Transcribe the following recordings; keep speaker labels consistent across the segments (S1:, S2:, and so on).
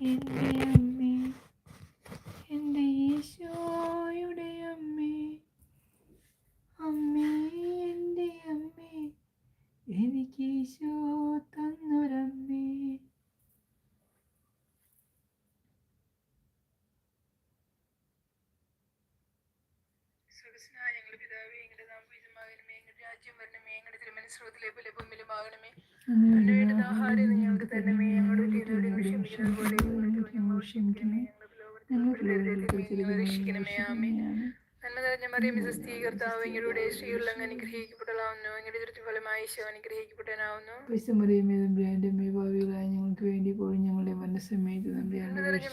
S1: India തിരുമനസ്രോതിലെ പോലെ ആഹാരം ഞങ്ങൾക്ക് തരണമേ. ഞങ്ങളുടെ ചെയ്തോടെ ക്ഷമിക്കുന്നത് പോലെ ഞങ്ങൾക്ക് ഞങ്ങൾ ക്ഷമിക്കണമേ രക്ഷിക്കണമേ ആമേ നന്മ നിറഞ്ഞ മറിയം സ്വസ്ഥീകർത്താവ് എങ്ങളുടെ ഈശോ
S2: വേണ്ടി മനസ്സമേറ്റ്
S1: നന്മ നിറഞ്ഞ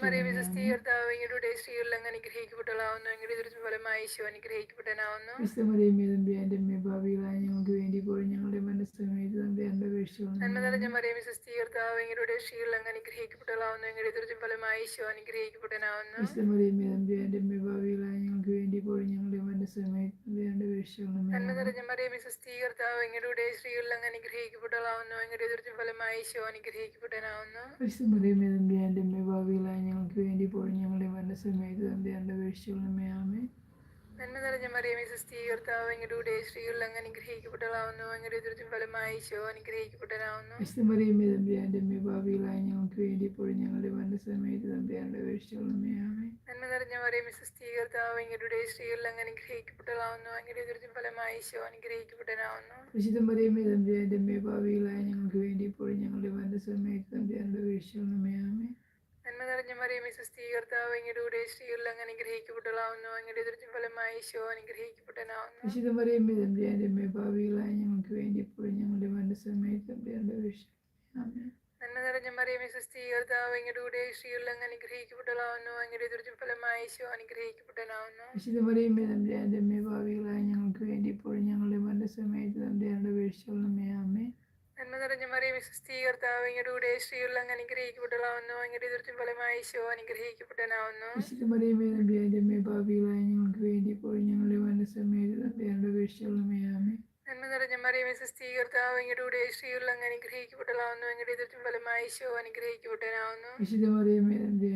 S1: സ്ത്രീകളിൽ അങ്ങ് ഫലമായി ഈശോ
S2: ഭാവികളായ ഞങ്ങൾക്ക് വേണ്ടി ഞങ്ങളുടെ
S1: നന്മ നിറഞ്ഞ മറിയം സ്വസ്ഥീകർത്താവ് എങ്ങളുടെ സ്ത്രീകളിൽ അങ്ങ് അനുഗ്രഹിക്കപ്പെടലാവുന്നു എങ്ങളുടെ ദൃഷ്ടി ഫലമായി ഈശോ അനുഗ്രഹിക്കപ്പെടാനാവുന്നു
S2: ഭാവികളായ ഞങ്ങൾക്ക് വേണ്ടി പോയി ഞങ്ങളുടെ
S1: സ്ത്രീകളിൽ അങ്ങ് ഫലമായി ഈശോ അനുഗ്രഹിക്കപ്പെടാനാവുന്നു
S2: പരിസമറിയമേതമ്പ്രാന്റെ അമ്മേ ഭാവികളായ ഞങ്ങൾക്ക് വേണ്ടി പോയി ഞങ്ങളുടെ മനസ്സമേറ്റ് തമ്പ്രാന്റെ അപേക്ഷകളും ആമേ
S1: നന്മ നിറഞ്ഞ മറിയമേ സ്വസ്ഥീകർത്താവ് എങ്ങളുടെ സ്ത്രീകളിൽ അങ്ങ് അനുഗ്രഹിക്കപ്പെട്ടതാവുന്നു അങ്ങയുടെ ദുരിതം ഫലമായി ഈശോ
S2: തമ്പുരാന്റെ അമ്മേ ഭാവികളായ ഞങ്ങൾക്ക് വേണ്ടി ഇപ്പോഴും ഞങ്ങളുടെ മനസ്സമേറ്റ് തമ്പുരാന്റെ അപേക്ഷിച്ചുകൊള്ളമേ ആമേ
S1: നന്മ നിറഞ്ഞ മറിയമേ സ്വസ്ഥീകർത്താവ് എങ്ങളുടെ സ്ത്രീകളിൽ അങ്ങ് അനുഗ്രഹിക്കപ്പെട്ടതാവുന്നു അങ്ങയുടെ ദുരിതം ഫലമായി ഈശോ
S2: തമ്പുരാന്റെ അമ്മേ ഭാവികളായ ഞങ്ങൾക്ക് വേണ്ടി ഇപ്പോഴും ഞങ്ങളുടെ മനസ്സമേറ്റ് തമ്പുരാന്റെ അപേക്ഷിച്ചുകൊള്ളമേ ആമേ
S1: നന്മ നിറഞ്ഞ മറിയമേ സ്വസ്ഥീകർത്താവ് എങ്ങളുടെ സ്ത്രീകളിൽ അങ്ങ് അനുഗ്രഹിക്കപ്പെട്ടതാവുന്നു അങ്ങയുടെ ദുരിതം ഫലമായി ഈശോ അനുഗ്രഹിക്കപ്പെട്ടതാവുന്നു
S2: വിശുദ്ധമറിയമ്മേ തമ്പുരാന്റെ അമ്മേ ഭാവികളായ ഞങ്ങൾക്ക് വേണ്ടി ഇപ്പോഴും ഞങ്ങളുടെ മനസ്സമേറ്റ് തമ്പുരാന്റെ
S1: നന്മ നിറഞ്ഞ മറിയമേ സ്വസ്ഥീകർത്താവ് എങ്ങളുടെ സ്ത്രീകളിൽ അങ്ങ് അനുഗ്രഹിക്കപ്പെട്ടതാവുന്നു അങ്ങയുടെ ദുരിതം ഫലമായി ഈശോ അനുഗ്രഹിക്കപ്പെട്ടനാവുന്നു
S2: വിശുദ്ധമറിയമ്മേ തമ്പുരാന്റെ അമ്മേ ഭാവികളായ ഞങ്ങൾക്ക് വേണ്ടി ഇപ്പോഴും ഞങ്ങളുടെ മനസ്സമയത്ത് തമ്പുരാന്റെ ആമേ
S1: നന്മ നിറഞ്ഞ മറിയമേ സ്വസ്ഥീകർത്താവ് എങ്ങളുടെ സ്ത്രീകളിൽ അങ്ങ് അങ്ങയുടെ ദുരിതം ഫലമായി ഈശോ
S2: അനുഗ്രഹിക്കപ്പെട്ടനാവുന്നു അമ്മേ ഞങ്ങൾക്ക് വേണ്ടി ഇപ്പോൾ ഞങ്ങളുടെ ആമേ
S1: നന്മ നിറഞ്ഞ മറിയമേ സ്വസ്ഥീകർത്താവ് എങ്ങളുടെ സ്ത്രീകളിൽ അങ്ങ് അങ്ങയുടെ ദുരിതം ഫലമായി ഈശോ
S2: അനുഗ്രഹിക്കപ്പെട്ടനാവുന്നു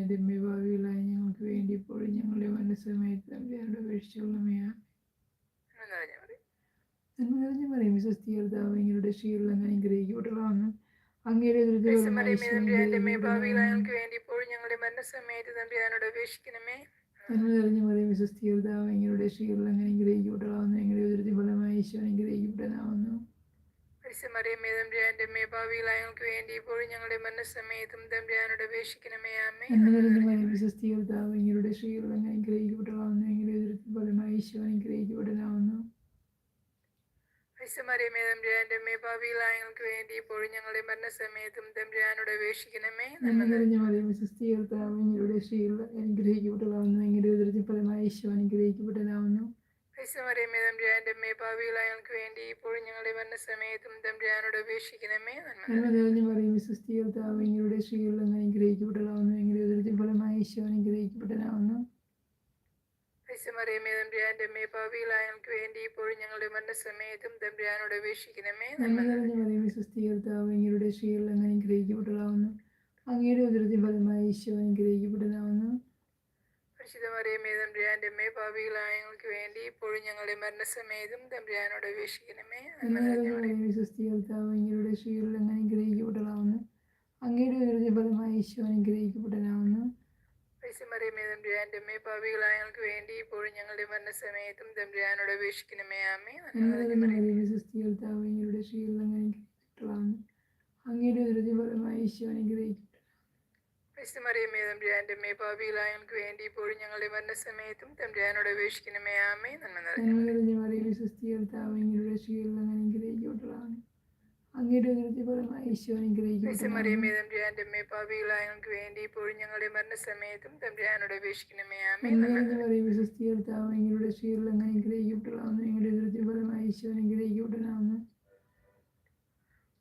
S2: അമ്മേ ഭാവികളായ ഞങ്ങൾക്ക് വേണ്ടി ഇപ്പോൾ ഞങ്ങളുടെ മനസ്സമേറ്റ് തമ്പുരാന്റെ അപേക്ഷിച്ചുകൊള്ളമേ ആമേ
S1: നന്മ നിറഞ്ഞ മറിയമേ
S2: നന്മ പറയും മറിയമേ സ്വസ്ഥീകർത്താവ് ഞങ്ങളുടെ സ്ത്രീകളിൽ അങ്ങ് അനുഗ്രഹിക്കപ്പെട്ടതാവുന്നു അങ്ങയുടെ നിറഞ്ഞ അനുഗ്രഹിക്കപ്പെട്ടതാവുന്നു ഈശോ
S1: പരിസമറിയമേ ഞങ്ങൾക്ക് വേണ്ടി ഇപ്പോഴും ഞങ്ങളുടെ മരണസമയത്തും തമ്പുരാനോട് അപേക്ഷിക്കണമേ അമ്മേ
S2: നന്മ നിറഞ്ഞ മറിയമേ സ്വസ്ഥീകർത്താവ് ഞങ്ങളുടെ സ്ത്രീകളിൽ അങ്ങ് അനുഗ്രഹിക്കപ്പെട്ടതാവുന്നു ഈശോ അനുഗ്രഹിക്കപ്പെടാനാവുന്നു
S1: പരിസമറിയമേ തമ്പുരാന്റെ അമ്മേ ഞങ്ങൾക്ക് വേണ്ടി ഇപ്പോഴും ഞങ്ങളുടെ മരണസമയത്തും തമ്പുരാനോട് അപേക്ഷിക്കണമേ.
S2: നന്മ നിറഞ്ഞ മറിയമേ സ്ത്രീകളിൽ അനുഗ്രഹിക്കപ്പെട്ടതാവുന്നു ഈശോ
S1: പരിസമറിയമേ തമ്പുരാന്റെ അമ്മേ ഞങ്ങൾക്ക് വേണ്ടി ഇപ്പോഴും ഞങ്ങളുടെ മരണസമയത്തും തമ്പുരാനോട് അപേക്ഷിക്കണമേ.
S2: നന്മ നിറഞ്ഞ മറിയമേ അനുഗ്രഹിക്കപ്പെട്ടതാവുന്നു ദുരിതഫലമായി ഈശോ അനുഗ്രഹിക്കപ്പെടാനാവുന്നു
S1: പരിസമറിയമേ തമ്പ്രിയാന്റെ അമ്മേ ഞങ്ങൾക്ക് വേണ്ടി ഇപ്പോഴും ഞങ്ങളുടെ മരണസമയത്തും തമ്പ്രിയാനോട് അപേക്ഷിക്കണമേ
S2: അനുഗ്രഹിക്കപ്പെട്ടതാവുന്നു അങ്ങയുടെ ദുരിതഫലമായി ഈശോ അനുഗ്രഹിക്കപ്പെടാനാവുന്നു
S1: പരിശുദ്ധമറിയമേ തമ്പുരാന്റെ അമ്മേ ഭാവികളായ ഞങ്ങൾക്ക് വേണ്ടി ഇപ്പോഴും ഞങ്ങളുടെ മരണസമയത്തും തമ്പുരാനോട് അപേക്ഷിക്കണമേ
S2: നന്മ നിറഞ്ഞ മറിയമേ സ്വസ്ഥീകർത്താവ് ഞങ്ങളുടെ സ്ത്രീകളിൽ അങ്ങ് അനുഗ്രഹിക്കപ്പെട്ടതാവുന്നു അങ്ങയുടെ ദുരിതഫലമായി ഈശോ
S1: പരിശുദ്ധമറിയമേ തമ്പുരാന്റെ അമ്മേ ഭാവികളായ ഞങ്ങൾക്ക് വേണ്ടി ഇപ്പോഴും ഞങ്ങളുടെ മരണസമയത്തും തമ്പുരാനോട് അപേക്ഷിക്കണമേ ആമേ
S2: ഞങ്ങളുടെ അങ്ങ് അനുഗ്രഹിക്കപ്പെട്ടതാവുന്നു അങ്ങയുടെ ഈശോ
S1: അമ്മേ ഭാവികളായ ഞങ്ങൾക്ക് വേണ്ടി ഇപ്പോഴും ഞങ്ങളുടെ മരണസമയത്തും തമ്പുരാനോട് അപേക്ഷിക്കണമേ ആമേ നന്മ നിറഞ്ഞ
S2: മറിയമേ സ്വസ്ഥീകർത്താവ് ഞങ്ങളുടെ അങ്ങ് അനുഗ്രഹിക്കപ്പെട്ടതാവുന്നു അങ്ങയുടെ ദുരിതഫലമായി ഈശോ
S1: അമ്മേ ഭാവികളായ ഞങ്ങൾക്ക് വേണ്ടി ഇപ്പോഴും ഞങ്ങളുടെ മരണസമയത്തും തമ്പുരാനോട് അപേക്ഷിക്കണമേ.
S2: ദുരിതഫലമായി ഈശോ അനുഗ്രഹിക്കപ്പെട്ടതാവുന്നു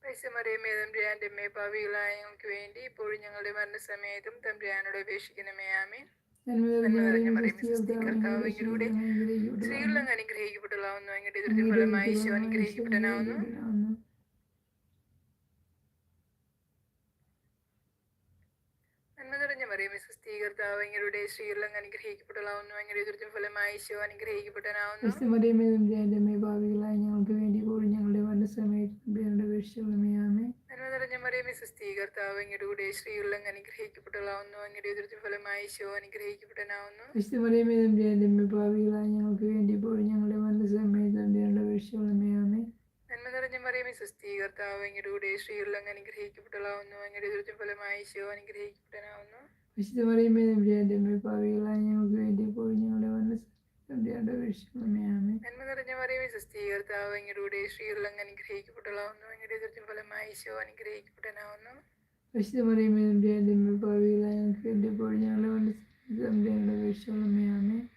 S1: പരിശുദ്ധമറിയമേ തമ്പുരാന്റെ അമ്മേ ഭാവികളായ ഞങ്ങൾക്ക് വേണ്ടി ഇപ്പോഴും ഞങ്ങളുടെ മരണസമയത്തും തമ്പുരാനോട് അപേക്ഷിക്കണമേ. ആമേ
S2: നന്മ നിറഞ്ഞ
S1: നിറഞ്ഞ
S2: മറിയമേ
S1: മറിയമേ
S2: സ്വസ്ഥീകർത്താവ്
S1: സ്വസ്ഥീകർത്താവ്
S2: ഞങ്ങളുടെ സ്ത്രീകളിൽ അങ്ങ് അനുഗ്രഹിക്കപ്പെട്ടതാവുന്നു
S1: സ്ത്രീകളിൽ അങ്ങയുടെ ദുരിതഫലമായി ഈശോ അനുഗ്രഹിക്കപ്പെടാനാവുന്നു നന്മ നിറഞ്ഞ മറിയമേ സുസ്ഥീകർത്താവ് അങ്ങയുടെ സ്ത്രീകളിൽ അങ്ങ് അനുഗ്രഹിക്കപ്പെട്ടതാവുന്നു അങ്ങയുടെ ദുരിതം ഫലമായി ഈശോ അനുഗ്രഹിക്കപ്പെട്ടനാവുന്നു
S2: ഭാവികളായ ഞങ്ങൾക്ക് വേണ്ടി പോലും ഞങ്ങളുടെ വല്ല സമയത്ത് തമ്പുരാന്റെ വീഴ്ചകളുമേ
S1: നന്മ നിറഞ്ഞ മറിയമേ സുസ്ഥീകർത്താവ് അങ്ങയുടെ കൂടെ സ്ത്രീകളിൽ അനുഗ്രഹിക്കപ്പെട്ടതാവുന്നു അങ്ങയുടെ ദുരിതം ഫലമായി ഈശോ അനുഗ്രഹിക്കപ്പെട്ടനാവുന്നു
S2: ക്രിസ്തുമറിയമേ തമ്പുരാന്റെ ഭാവികളായ ഞങ്ങൾക്ക് വേണ്ടി പോലും ഞങ്ങളുടെ വല്ല സമയത്ത് തമ്പുരാന്റെ വീഴ്ചകളുമേ
S1: നന്മ നിറഞ്ഞ മറിയമേ സുസ്ഥീകർത്താവ് അങ്ങയുടെ കൂടെ സ്ത്രീകളിൽ അനുഗ്രഹിക്കപ്പെട്ടതാവുന്നു അങ്ങയുടെ ദുരിതം ഫലമായി ഈശോ അനുഗ്രഹിക്കപ്പെട്ടനാവുന്നു
S2: ക്രിസ്തുമറിയമേ തമ്പുരാന്റെ അമ്മേ പാവികളായ ഞങ്ങൾക്ക് വേണ്ടി പോലും ഞങ്ങളുടെ
S1: നന്മ നിറഞ്ഞ മറിയമേ സുസ്ഥീകർത്താവ് അങ്ങയുടെ കൂടെ സ്ത്രീകളിൽ അങ്ങയുടെ ഫലമായി ഈശോ അനുഗ്രഹിക്കപ്പെട്ടനാവുന്നു
S2: ഭാവികളായ ഞങ്ങൾക്ക് വേണ്ടി പോയി ഞങ്ങളുടെ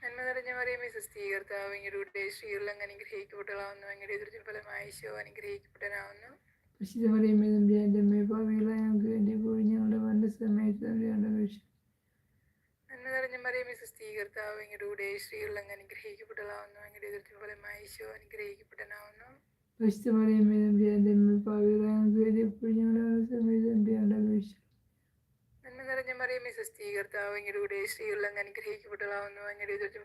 S1: നന്മ നിറഞ്ഞ മറിയമേ സുസ്ഥീകർത്താവ് അങ്ങയുടെ കൂടെ സ്ത്രീകളിൽ അങ്ങ് അങ്ങയുടെ ദുരിതം ഫലമായി ഈശോ അനുഗ്രഹിക്കപ്പെട്ടനാവുന്നു
S2: പരിശുദ്ധമറിയമേ തമ്പുരാന്റെ അമ്മേ ഭാവികളായ ഞങ്ങൾക്ക് വേണ്ടി പോലും ഞങ്ങളുടെ വന്ന സമയത്ത് വീഴ്ച
S1: നന്മ നിറഞ്ഞ മറിയമേ സ്വസ്ഥീകർത്താവ് അങ്ങയുടെ കൂടെ സ്ത്രീകളിൽ അങ്ങ് അനുഗ്രഹിക്കപ്പെട്ടതാവുന്നു. അങ്ങയുടെ ദുരിതം ഫലമായി ഈശോ അനുഗ്രഹിക്കപ്പെട്ടനാവുന്നു.
S2: പരിശുദ്ധമറിയമേ ഞങ്ങളുടെ വല്ല സമയത്ത്
S1: നന്മ നിറഞ്ഞ മറിയമേ കൂടെ സ്ത്രീകളിൽ അനുഗ്രഹിക്കപ്പെട്ടതാവുന്നു.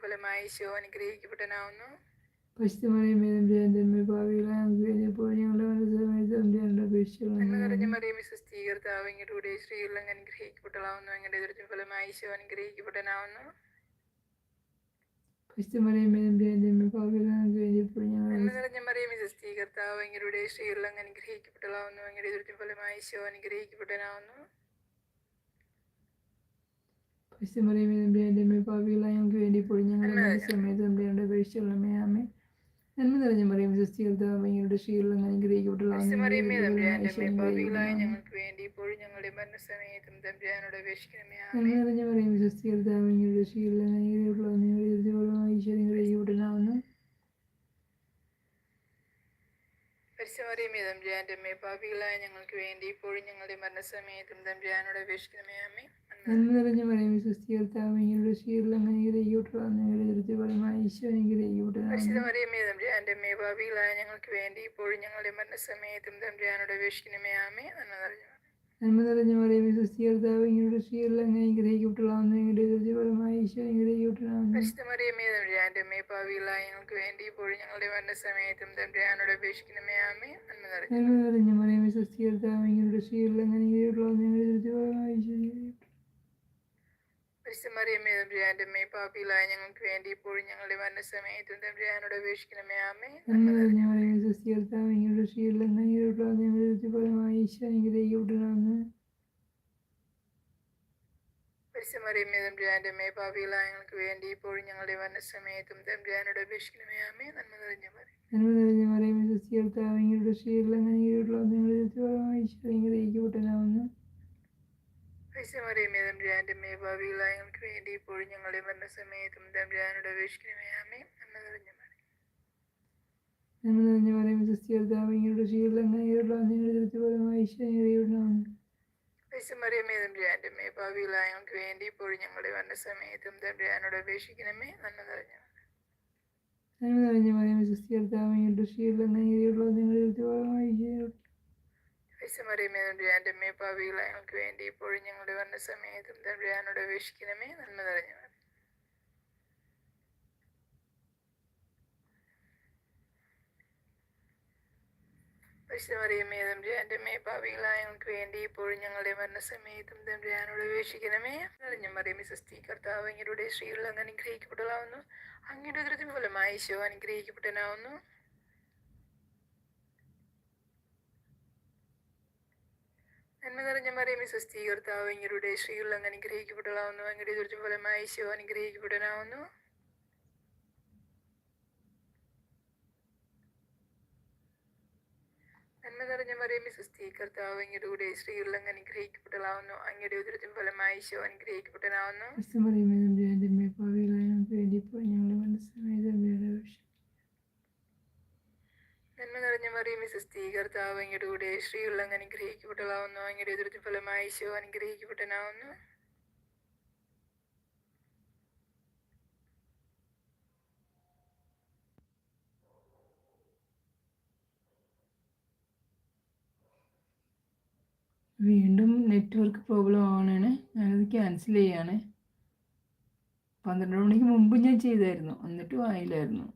S1: ഫലമായി ഈശോ അനുഗ്രഹിക്കപ്പെട്ടനാവുന്നു.
S2: പരിശുദ്ധമറിയമേ തമ്പുരാന്റെ അമ്മേ ഭാവികളായ ഞങ്ങൾക്ക് ഞങ്ങളുടെ സമയത്ത്
S1: സ്ത്രീകളിൽ ദുരിതം ഫലമായി ഈശോ
S2: ഭാവികളായ ഞങ്ങളുടെ
S1: അങ്ങയുടെ സ്ത്രീകളിൽ അങ്ങ് അനുഗ്രഹിക്കപ്പെട്ടതാവുന്നു അങ്ങയുടെ ദുരിതം ഫലമായി ഈശോ
S2: ഭാവികളായ ഞങ്ങൾക്ക് വേണ്ടി ഞങ്ങളുടെ സമയത്ത് തമ്പുരാന്റെ വീഴ്ചകളുമേ ആമേ നന്മ നിറഞ്ഞ മറിയം അങ്ങയുടെ
S1: ശീലം അമ്മേ
S2: നിറഞ്ഞ മറിയം അങ്ങയുടെ ശീലം അനുഗ്രഹിക്കപ്പെടാവുന്നു
S1: പരിശുമറിയമേ തമ്പുരാന്റെ അമ്മേ പാപികളായ ഞങ്ങൾക്ക് വേണ്ടി ഇപ്പോഴും ഞങ്ങളുടെ മരണസമയത്തും തമ്പുരാനോട് അപേക്ഷിക്കണമേ. ആമേ
S2: നന്മ നിറഞ്ഞ മറിയം സ്വസ്ഥീകർത്താവ് അങ്ങയുടെ അങ്ങനെ അനുഗ്രഹിക്കപ്പെടാവുന്ന ഈശ്വരം അനുഗ്രഹിക്കപ്പെടാവുന്നു
S1: പരിശുദ്ധമറിയമേ തമ്പുരാന്റെ അമ്മേ ഭാവിയിലായ ഞങ്ങൾക്ക് വേണ്ടി ഇപ്പോഴും ഞങ്ങളുടെ മരണസമയത്തും തമ്പുരാനോട് അപേക്ഷിക്കണമേ ആമേ നന്മ നിറഞ്ഞു
S2: നന്മ നിറഞ്ഞ അങ്ങയുടെ ശ്രീകളിൽ അനുഗ്രഹിക്കപ്പെടാവുന്ന ഈശ്വരം അനുഗ്രഹിക്കപ്പെടാവുന്നു
S1: പരിശുദ്ധമറിയമേ തമ്പുരാന്റെ അമ്മേ പാപികളായ ഞങ്ങൾക്ക് വേണ്ടി ഇപ്പോഴും ഞങ്ങളുടെ മരണസമയത്തും തമ്പുരാനോട് അപേക്ഷിക്കണമേ ആമേ നന്മ നിറഞ്ഞു
S2: നന്മ നിറഞ്ഞ മറിയമേ സ്വസ്ഥീകർത്താവ് അങ്ങയുടെ അങ്ങനെ
S1: പരിശുദ്ധമറിയമേ തമ്പുരാന്റെ അമ്മേ ഞങ്ങൾക്ക് വേണ്ടി ഇപ്പോഴും ഞങ്ങളുടെ മരണസമയത്തും തമ്പുരാനോട് അപേക്ഷിക്കണമേ. ആമേ തമ്പുരാന്റെ അമ്മേ പാപികളായ ഞങ്ങൾക്ക് വേണ്ടി ഇപ്പോഴും ഞങ്ങളുടെ മരണസമയത്തും തമ്പുരാനോട് അപേക്ഷിക്കണമേ. ആമേ നന്മ നിറഞ്ഞ
S2: നന്മ നിറഞ്ഞ മറിയമേ സ്വസ്ഥീകർത്താവ് അങ്ങയുടെ ശ്രീകളിൽ അനുഗ്രഹിക്കപ്പെടാവുന്ന
S1: വേണ്ടി ഇപ്പോഴും ഞങ്ങളുടെ മരണസമയത്തും തമ്പുരാനോട് അപേക്ഷിക്കണമേ ആമേ വേണ്ടി ഇപ്പോഴും ഞങ്ങളുടെ മരണസമയത്തും
S2: അനുഗ്രഹിക്കപ്പെടാവുന്ന ഈശ്വരം
S1: പരിശുദ്ധമറിയമേ തമ്പുരാന്റെ അമ്മയെ ഞങ്ങൾക്ക് വേണ്ടി ഇപ്പോഴും ഞങ്ങളുടെ സമയത്തും തമ്പുരാനോട് അപേക്ഷിക്കണമേ നന്മ നിറഞ്ഞു മറിയം തമ്പുരാന്റെ അമ്മയെ അമ്മേ ഞങ്ങൾക്ക് വേണ്ടി ഇപ്പോഴും ഞങ്ങളുടെ മരണസമയത്തും തമ്പുരാനോട് അപേക്ഷിക്കണമേ നിറഞ്ഞ മറിയമേ കർത്താവ് അങ്ങയുടെ സ്ത്രീകളിൽ അങ്ങ് അനുഗ്രഹിക്കപ്പെട്ടതാവുന്നു അങ്ങയുടെ ധൃതി ഫലമായി ഈശോ അനുഗ്രഹിക്കപ്പെട്ടനാവുന്നു നന്മ നിറഞ്ഞ മറിയമേ സ്വസ്തി കർത്താവ് അങ്ങയുടെ സ്ത്രീകളിൽ അങ്ങ് അനുഗ്രഹിക്കപ്പെട്ടതാവുന്നു അങ്ങയുടെ ദൃതി ഫലമായി ശിവ അനുഗ്രഹിക്കപ്പെട്ടനാവുന്നു നന്മ നിറഞ്ഞ മറിയമേ സ്വസ്തി കർത്താവ് അങ്ങയുടെ കൂടെ സ്ത്രീകളിൽ അങ്ങ് അനുഗ്രഹിക്കപ്പെട്ടതാവുന്നു അങ്ങയുടെ ഉദരത്തിൻ ഫലമായി ശിവ അനുഗ്രഹിക്കപ്പെട്ടനാവുന്നു
S2: ക്രിസ്തുമറിയമേ തമ്പുരാന്റെ അമ്മേ പാപികളായ ഞങ്ങൾക്ക് വേണ്ടി ഇപ്പോൾ ഞങ്ങളുടെ മനസ്സമേത
S1: നന്മ നിറഞ്ഞ മറിയമേ സ്വസ്തി കർത്താവ് അങ്ങയുടെ കൂടെ ശ്രീയുള്ള അങ്ങ് അനുഗ്രഹിക്കപ്പെട്ടതാവുന്നു അങ്ങയുടെ എതിർത്തി ഫലമായി ഈശോ അനുഗ്രഹിക്കപ്പെട്ടനാവുന്നു
S2: വീണ്ടും നെറ്റ്വർക്ക് പ്രോബ്ലം ആവാനാണ് ഞാനത് ക്യാൻസൽ ചെയ്യാണ്. പന്ത്രണ്ട് മണിക്ക് മുമ്പ് ഞാൻ ചെയ്തായിരുന്നു. എന്നിട്ടും ആയില്ലായിരുന്നു.